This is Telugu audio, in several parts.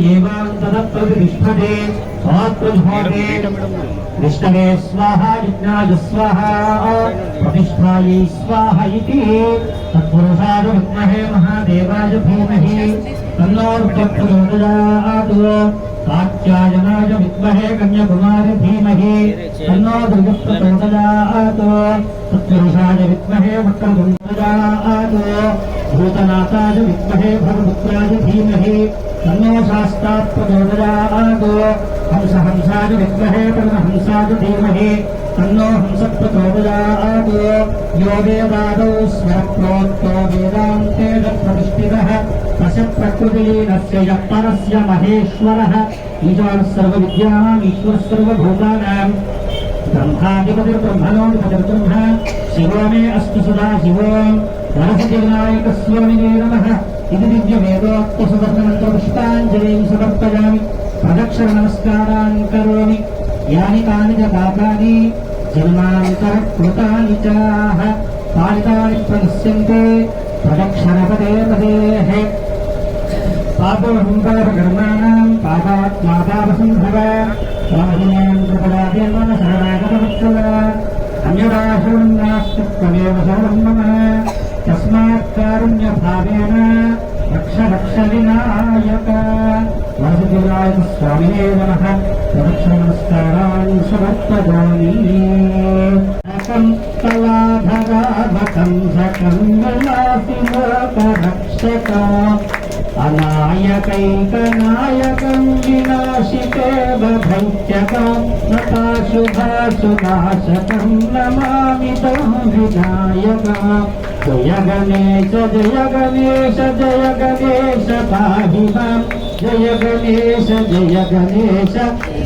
एवान्तरप्रतिष्ठते स्वात्मझोते विष्णवे स्वाहा यज्ञाय स्वाहा, प्रतिष्ठायै स्वाहा इति। तत्पुरुषाय विद्महे महादेवाय धीमहि। तन्नोर्प्रचोदयात् कात्यायनाय विद्महे कन्याकुमारी धीमहि। तन्नो धीमहि। तन्नो शास्त्रात् प्रचोदयात् हंस हंसाय विद्महे परमहंसाय धीमहि तन्नो हंस प्रचोदयात् यो वेदादौ स्वप्रोक्तो वेदान्ते च प्रतिष्ठितः तस्य प्रकृतिलीनस्य यः परस्य महेश्वरः। ईशानः सर्वविद्यानाम् ईश्वरः सर्वभूतानाम्। ब्रह्माधिपतिर्ब्रह्मणोऽधिपतिर्ब्रह्म शिवो मे अस्तु सदा शिवो। वरसतिर्नायकस्वामिने नमः। ఇది విద్య వేదోక్త సువర్ణమంత్ర పుష్పాంజలిం సమర్పయామి ప్రదక్షిణ నమస్కారాన్ని కరోమి యాని కాని చ పాపాని జన్మాంతర కృతాని చాహ పాలితాని ప్రదశ్యంతే ప్రదక్షిణ పదే పదే పాపోహంపాపకర్మాణం పాపాత్మాపాపసంభవ రాజునాం కృపడాదేవన సర్వాగతమిత్రుల అన్యరాశున్నాస్తిత్వమేవ సర్వం మమ తస్మాత్కారుణ్యభావేన రక్ష రక్ష వినాయక వరసతిరాయక స్వామినే నమ. ప్రదక్ష నమస్కారాన్ని సమర్పయామి కంసలాభరాభకం సకంగలాసిలోకరక్షక నాయకం వినాశికే नताशुभाशुनाशकं नमामि तं जय गणेश जय गणेश जय गणेश जय गणेश जय गणेश।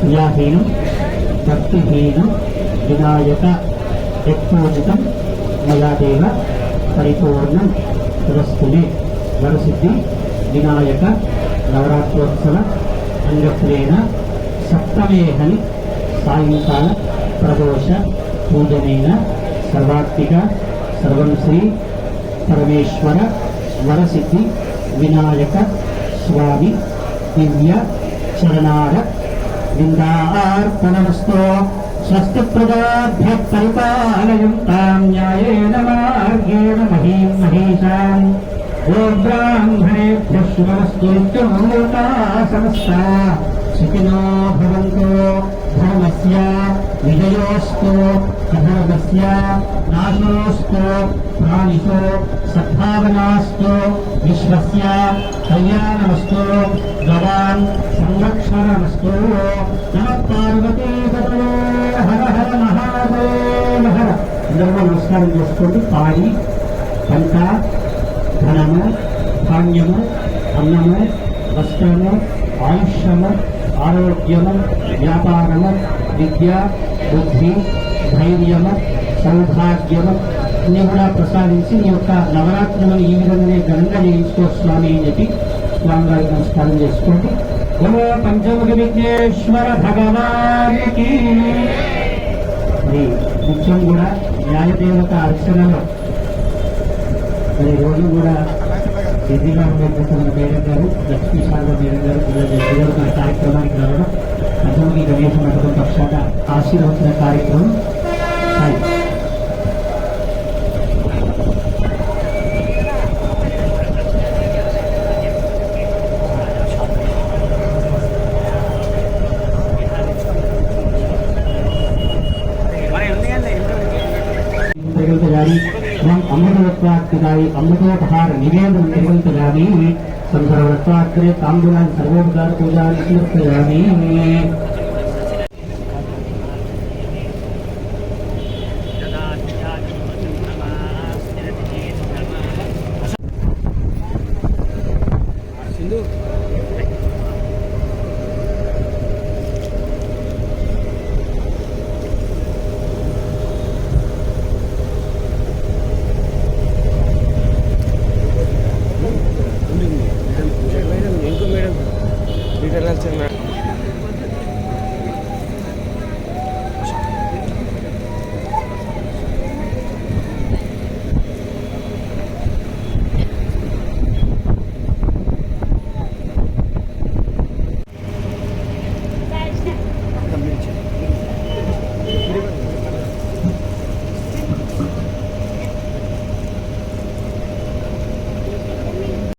క్రియాహీనం భక్తిహీనం వినాయక యత్పూజితం మయాదేవ పరిపూర్ణం పురస్తునే వరసిద్ధి వినాయక నవరాత్రోత్సవ అంగత్రేణ సప్తమేహని సాయంకాల ప్రదోష పూజనైన సర్వాత్మిక సర్వం శ్రీ పరమేశ్వర వరసిద్ధి వినాయక స్వామి దివ్య చరణార విందార్పణమస్తో స్వస్తి ప్రజాభ్య పరిపాలయంతాం న్యాయేన మార్గేణ మహీం మహేశాన్ గోబ్రాహ్మణేభ్య శుభమస్తు నిత్యమూతా సమస్తా సుఖినో భవంతో. ధర్మస్య విజయోస్తు అధర్మస్య నాశోస్తు ప్రాణిషో సద్భావనాస్తు విశ్వస్య కళ్యాణమస్తు భగవాన్ సంరక్షణమస్తు నమ పార్వతీ పదవే హర హర మహాదేవ హర అందరూ నమస్కారం చేసుకోండి పాడి పంట ధనము ధాన్యము అన్నము వస్త్రము ఆయుష్యము ఆరోగ్యము వ్యాపారము విద్య బుద్ధి ధైర్యము సౌభాగ్యము అన్ని కూడా ప్రసాదించి నీ యొక్క నవరాత్రులను ఈ విధంగానే ఘనంగా చేయించుకో స్వామి అని చెప్పి స్వామి నమస్కారం చేసుకోండి ఓ పంచముఖ విఘ్నేశ్వర భగవానికి నిత్యం కూడా న్యాయదేవత అర్చనలో మరి రోజు కూడా ಗಿರಿಜಾ ಅಂಬೇಡ್ಕರ್ ಬೇರೆದರು ಲಕ್ಷ್ಮೀ ಶಾರದ ಬೇರೆದರು ಕಾರ್ಯಕ್ರಮ ಇದ್ದಾರಲ್ಲ ಅದನ್ನು ಗಣೇಶ ಮಠದ ಪಕ್ಷದ ಆಶೀರ್ವಚನ ಕಾರ್ಯಕ್ರಮ. ಶ್ರಂ ಅಮೃತವತ್ವಾರ್ಥಿಗಾಗಿ ಅಮೃತೋಪಹಾರ ನಿವೇದನ ನಿರ್ವಹಿತರಾಗಿ ಸಂಸರ್ವತ್ವಾರ್ಥ್ರೆ ತಾಂಬೂಲಾನ್ ಸರ್ವೋಪಕಾರ ಪೂಜಾ ನಿರ್ವಹಿತರಾಗಿ எல்லாம்